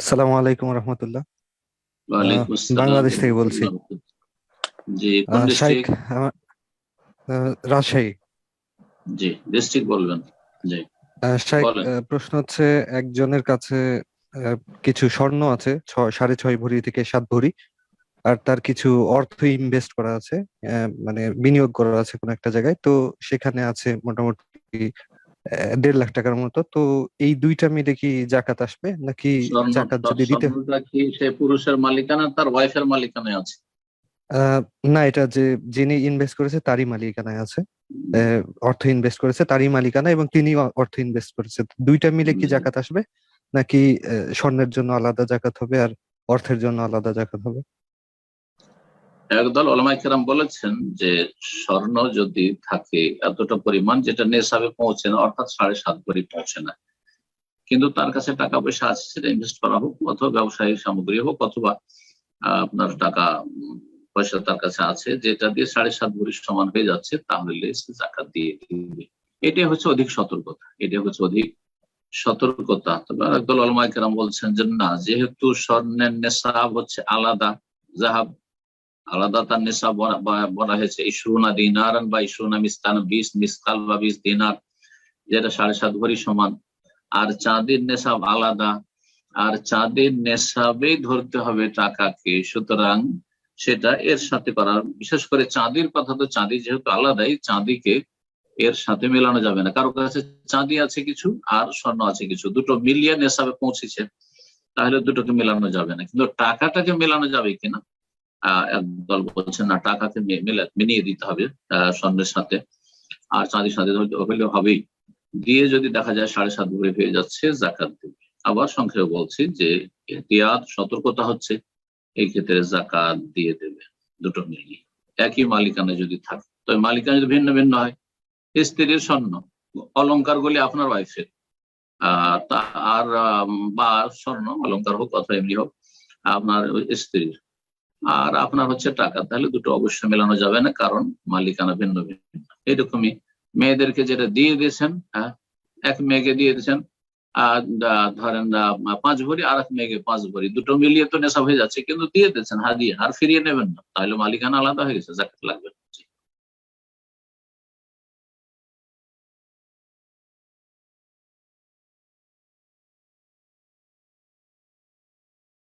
আসসালামু আলাইকুম রহমতুল্লাহ। বাংলাদেশ থেকে বলছি। রাজশাহী। জি ডিস্ট্রিক্ট বলবেন। জি প্রশ্ন হচ্ছে একজনের কাছে কিছু স্বর্ণ আছে সাড়ে ছয় ভরি থেকে সাত ভরি আর তার কিছু অর্থ ইনভেস্ট করা আছে মানে বিনিয়োগ করা আছে কোনো একটা জায়গায় তো সেখানে আছে মোটামুটি দেড় লাখ টাকার মতো। তো এই দুইটা মিলে কি জাকাত আসবে নাকি জাকাত যদি দিতে কি সে পুরুষের মালিকানা তার ওয়াইফের মালিকানায় আছে? না এটা যে যিনি ইনভেস্ট করেছে তারই মালিকানায় আছে। অর্থ ইনভেস্ট করেছে তারই মালিকানা এবং তিনি অর্থ ইনভেস্ট করেছে। দুইটা মিলে কি জাকাত আসবে? নাকি স্বর্ণের জন্য আলাদা জাকাত হবে আর অর্থের জন্য আলাদা জাকাত হবে? একদল ওলামাই কেরাম বলেছেন যে স্বর্ণ যদি থাকে এতটা পরিমাণ যেটা নেশাবে পৌঁছে না, অর্থাৎ সাড়ে সাত ভরি পৌঁছে না। কিন্তু তার কাছে টাকা পয়সা আছে, সেটা ইনভেস্ট করা হোক অথবা ব্যবসায়িক সামগ্রী হোক অথবা আপনার টাকা, পয়সা তার কাছে আছে, যেটা দিয়ে সাড়ে সাত ভরি সমান হয়ে যাচ্ছে, তাহলে সে জাকাত দিয়ে দিবে। এটাই হচ্ছে অধিক সতর্কতা। এটাই হচ্ছে অধিক সতর্কতা। তবে একদল অলমাই কেরাম বলছেন যে না, যেহেতু স্বর্ণের নেশাব হচ্ছে আলাদা জাহাব আলাদা তার নেশাব বলা- হয়েছে, ইসরুনা দিনার বা ইসরুনা মিস্তান, বিশ মিসকাল বা বিশ দিনার, যেটা সাড়ে সাত ভরি সমান। আর চাঁদের নেশাব আলাদা, আর চাঁদের নেশাবেই ধরতে হবে টাকাকে। সুতরাং সেটা এর সাথে করা। বিশেষ করে চাঁদির কথা তো চাঁদি যেহেতু আলাদাই, চাঁদিকে এর সাথে মেলানো যাবে না। কারও কাছে চাঁদি আছে কিছু, আর স্বর্ণ আছে কিছু। দুটো মিলিয়ে নেশাবে পৌঁছেছে, তাহলে দুটোকে মেলানো যাবে না। কিন্তু টাকাটাকে মেলানো যাবে কিনা? একদল বলছেন না টাকাকে মিলিয়ে দিতে হবে স্বর্ণের সাথে। আর চাঁদির সাথে হলে- হবেই। দিয়ে যদি দেখা যায় সাড়ে সাত ভরে হয়ে যাচ্ছে জাকাত দেবে আবার সংক্ষেপে বলছি যে, এহতিয়াত, সতর্কতা হচ্ছে, এই ক্ষেত্রে জাকাত দিয়ে দেবে দুটো মিলিয়ে একই মালিকানা যদি থাকে। তো মালিকানা যদি ভিন্ন ভিন্ন হয় স্ত্রীর স্বর্ণ, অলংকার গুলি আপনার ওয়াইফের আর বা স্বর্ণ অলঙ্কার হোক অথবা এমনি হোক, আপনার স্ত্রীর। আর আপনার হচ্ছে টাকা, তাহলে দুটো অবশ্যই মেলানো যাবে না, কারণ মালিকানা ভিন্ন ভিন্ন এরকমই মেয়েদেরকে যেটা দিয়ে দিয়েছেন হ্যাঁ এক মেয়েকে দিয়ে দিয়েছেন, আর ধরেন পাঁচ ভরি, আর এক মেয়েকে পাঁচ ভরি, দুটো মিলিয়ে তো নেশা হয়ে যাচ্ছে, কিন্তু দিয়ে দিয়েছেন হাদিয়ে আর ফিরিয়ে নেবেন না, তাহলে মালিকানা আলাদা হয়ে গেছে লাগবে।